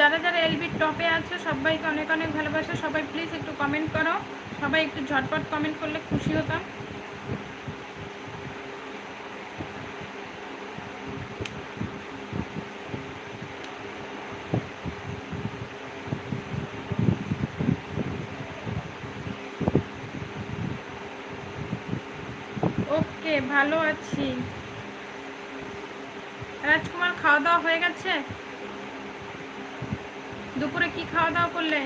যারা যারা এলবির টপে আছে, সবাইকে অনেক অনেক ভালোবাসা। সবাই প্লিজ একটু কমেন্ট করো। সবাই একটু ঝটপট কমেন্ট করলে খুশি হতাম। ওকে ভালো আছি। রাজকুমার, খাওয়া দাওয়া হয়ে গেছে? দুপুরে কি খাওয়া দাওয়া করলে?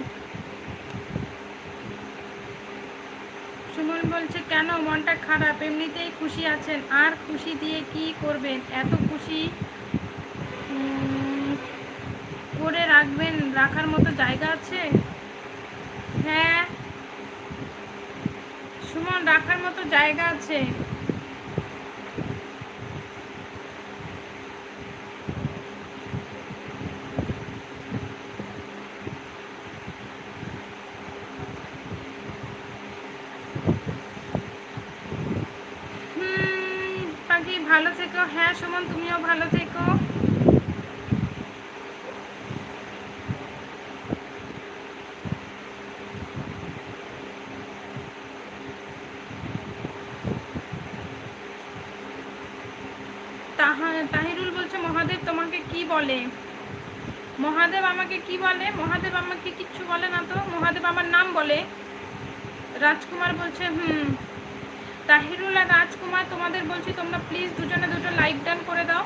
সুমন বলছে, কেন? মনটা খারাপ। এমনিতেই খুশি আছেন। আর খুশি দিয়ে কি করবেন? এত খুশি করে রাখবেন? রাখার মতো জায়গা আছে? হ্যাঁ সুমন, রাখার মতো জায়গা আছে হুম পাখি ভালো থেকো। হ্যাঁ সুমন, তুমিও ভালো থেকো। তাহা- তাহিরুল বলছে, মহাদেব তোমাকে কি বলে? মহাদেব আমাকে কি বলে? মহাদেব আমাকে কিচ্ছু বলে না তো? মহাদেব আমার নাম বলে। রাজকুমার বলছে, হুম। তাহিরুল আর রাজকুমার তোমাদের বলছি তোমরা প্লিজ দুজনে দুটো লাইক ডান করে দাও।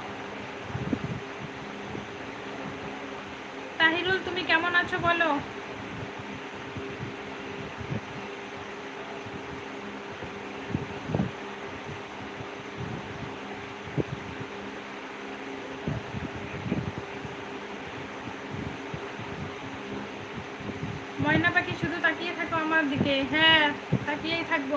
তাহিরুল, তুমি কেমন আছো বলো? ময়না পাখি, শুধু তাকিয়ে থাকো আমার দিকে। হ্যাঁ তাকিয়েই থাকব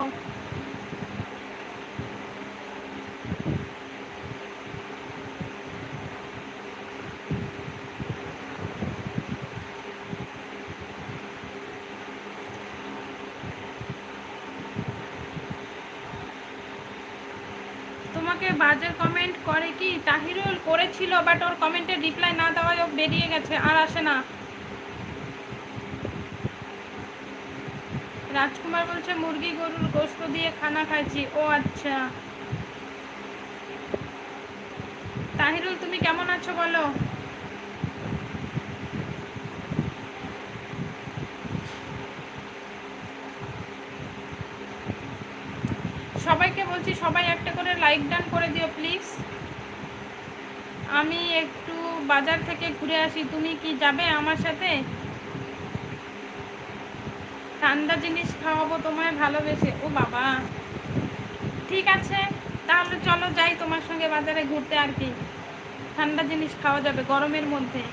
তোমাকে বাজে কমেন্ট করে কি? তাহিরুল করেছিল বাট ওর কমেন্টে রিপ্লাই না দেওয়ায় ও বেরিয়ে গেছে, আর আসে না। রাজকুমার বলছে, মুরগি গরুর গোস্ত দিয়ে খানা খাইছি। ও আচ্ছা। তাহিরুল, তুমি কেমন আছো বলো? সবাইকে বলছি, সবাই একটা করে লাইক ডান করে দিও প্লিজ আমি একটু বাজার থেকে ঘুরে আসি। তুমি কি যাবে আমার সাথে? ঠান্ডা জিনিস খাওয়াবো তোমায় ভালোবেসে। ও বাবা। ঠিক আছে, তাহলে চলো যাই তোমার সঙ্গে বাজারে ঘুরতে আর কি। ঠান্ডা জিনিস খাওয়া যাবে গরমের মধ্যে।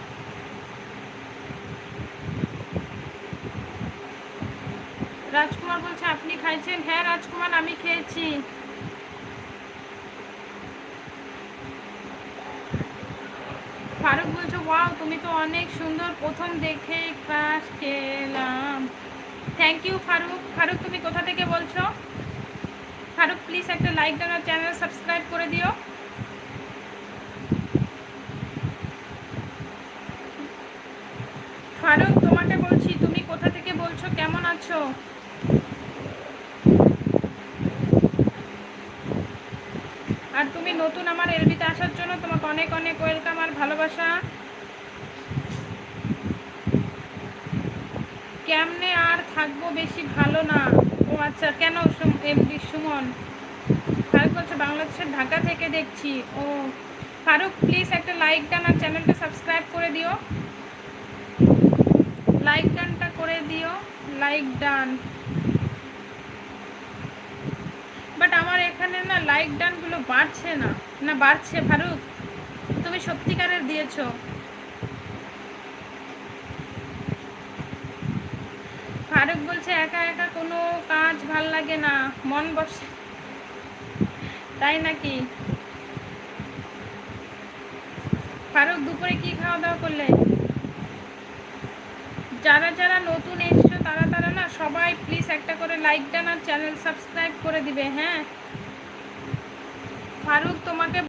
রাজকুমার বলছে, আপনি খাইছেন? হ্যাঁ রাজকুমার, আমি খেয়েছি। ফারুক বলছে, ওয়াও, তুমি তো অনেক সুন্দর। প্রথম দেখে ক্লাস খেলাম। Thank you Faruk. ফারুক, তুমি কোথা থেকে বলছো? ফারুক প্লিজ একটা লাইক দেন আর চ্যানেল সাবস্ক্রাইব করে দিও। ফারুক, তোমাকে বলছি, তুমি কোথা থেকে বলছো? কেমন আছো? আর তুমি নতুন আমার এলবিতে আসার জন্য তোমাকে অনেক অনেক ওয়েলকাম আর ভালোবাসা। কেমনে আর থাকব বেশি ভালো না? ও আচ্ছা কেন এমডি সুমন? ফারুক বলছে, বাংলাদেশের ঢাকা থেকে দেখছি। ও, ফারুক প্লিজ একটা লাইক ডান আর চ্যানেলটা সাবস্ক্রাইব করে দিও। লাইক ডানটা করে দিও। লাইক ডান বাট আমার এখানে না লাইক ডানগুলো বাড়ছে না। না বাড়ছে, ফারুক, তুমি সত্যিকারের দিয়েছ। ফারুক বলছে, একা একা কোনো কাজ ভালো লাগে না, মন বসে। তাই নাকি? ফারুক, দুপুরে কি খাওয়া দাওয়া করলে? যারা যারা নতুন এসছো, তারা তারা না সবাই প্লিজ একটা করে লাইক দেন আর চ্যানেল সাবস্ক্রাইব করে দিবে হ্যাঁ? ফারুক তোমাকে